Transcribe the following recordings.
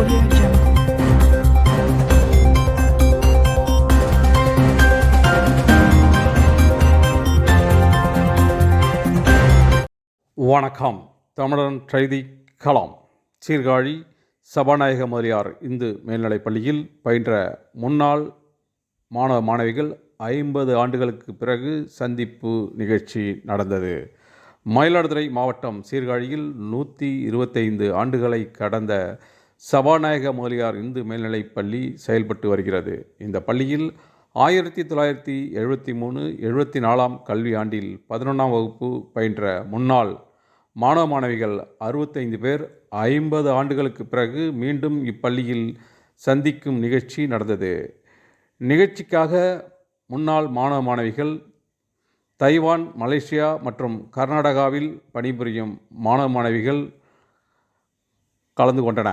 Audio Jungle. வணக்கம். தமிழன் கைதி களம். சீர்காழி சபாநாயக மரியார் இந்து மேல்நிலைப் பள்ளியில் பயின்ற முன்னாள் மாணவ மாணவிகள் ஐம்பது ஆண்டுகளுக்கு பிறகு சந்திப்பு நிகழ்ச்சி நடந்தது. மயிலாடுதுறை மாவட்டம் சீர்காழியில் நூற்றி இருபத்தைந்து ஆண்டுகளை கடந்த சபாநாயக முதலியார் இந்து மேல்நிலைப் பள்ளி செயல்பட்டு வருகிறது. இந்த பள்ளியில் ஆயிரத்தி தொள்ளாயிரத்தி எழுபத்தி மூணு எழுபத்தி நாலாம் கல்வி ஆண்டில் பதினொன்றாம் வகுப்பு பயின்ற முன்னாள் மாணவ மாணவிகள் அறுபத்தைந்து பேர் ஐம்பது ஆண்டுகளுக்கு பிறகு மீண்டும் இப்பள்ளியில் சந்திக்கும் நிகழ்ச்சி நடந்தது. நிகழ்ச்சிக்காக முன்னாள் மாணவ மாணவிகள் தைவான் மலேசியா மற்றும் கர்நாடகாவில் பணிபுரியும் மாணவ மாணவிகள் கலந்து கொண்டன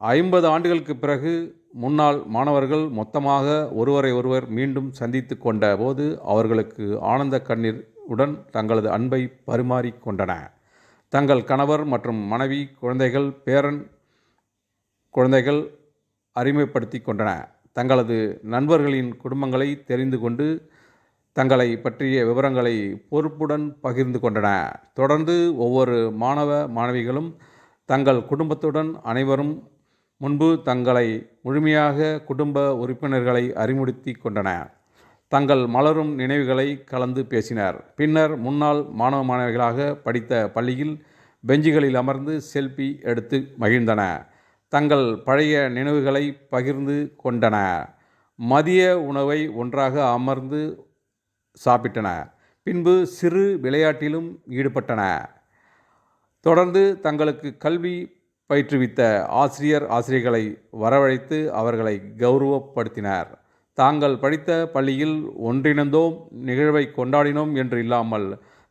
ஐம்பது ஆண்டுகளுக்கு பிறகு முன்னாள் மாணவர்கள் மொத்தமாக ஒருவரை ஒருவர் மீண்டும் சந்தித்து கொண்ட போது அவர்களுக்கு ஆனந்த கண்ணீர் உடன் தங்களது அன்பை பரிமாறி கொண்டன. தங்கள் கணவர் மற்றும் மனைவி குழந்தைகள் பேரன் குழந்தைகள் அறிமுகப்படுத்தி கொண்டன. தங்களது நண்பர்களின் குடும்பங்களை தெரிந்து கொண்டு தங்களை பற்றிய விவரங்களை பொறுப்புடன் பகிர்ந்து கொண்டன. தொடர்ந்து ஒவ்வொரு மாணவ மாணவிகளும் தங்கள் குடும்பத்துடன் அனைவரும் முன்பு தங்களை முழுமையாக குடும்ப உறுப்பினர்களை அறிமுறுத்தி கொண்டன. தங்கள் மலரும் நினைவுகளை கலந்து பேசினர். பின்னர் முன்னாள் மாணவ மாணவிகளாக படித்த பள்ளியில் பெஞ்சுகளில் அமர்ந்து செல்ஃபி எடுத்து மகிழ்ந்தன. தங்கள் பழைய நினைவுகளை பகிர்ந்து கொண்டன. மதிய உணவை ஒன்றாக அமர்ந்து சாப்பிட்டன. பின்பு சிறு விளையாட்டிலும் ஈடுபட்டன. தொடர்ந்து தங்களுக்கு கல்வி பயிற்றுவித்த ஆசிரியர் ஆசிரியர்களை வரவழைத்து அவர்களை கௌரவப்படுத்தினர். தாங்கள் படித்த பள்ளியில் ஒன்றிணைந்தோம் நிகழ்வை கொண்டாடினோம் என்று இல்லாமல்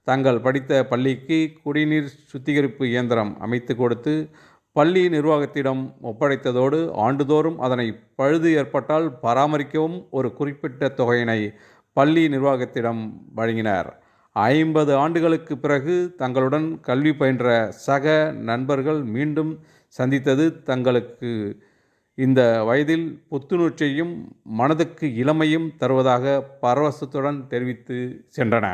தாங்கள் படித்த பள்ளிக்கு குடிநீர் சுத்திகரிப்பு இயந்திரம் அமைத்து கொடுத்து பள்ளி நிர்வாகத்திடம் ஒப்படைத்ததோடு ஆண்டுதோறும் அதனை பழுது ஏற்பட்டால் பராமரிக்கவும் ஒரு குறிப்பிட்ட தொகையினை பள்ளி நிர்வாகத்திடம் வழங்கினர். ஐம்பது ஆண்டுகளுக்கு பிறகு தங்களுடன் கல்வி பயின்ற சக நண்பர்கள் மீண்டும் சந்தித்தது தங்களுக்கு இந்த வயதில் புத்துணர்ச்சியையும் மனதுக்கு இளமையும் தருவதாக பரவசத்துடன் தெரிவித்து சென்றன.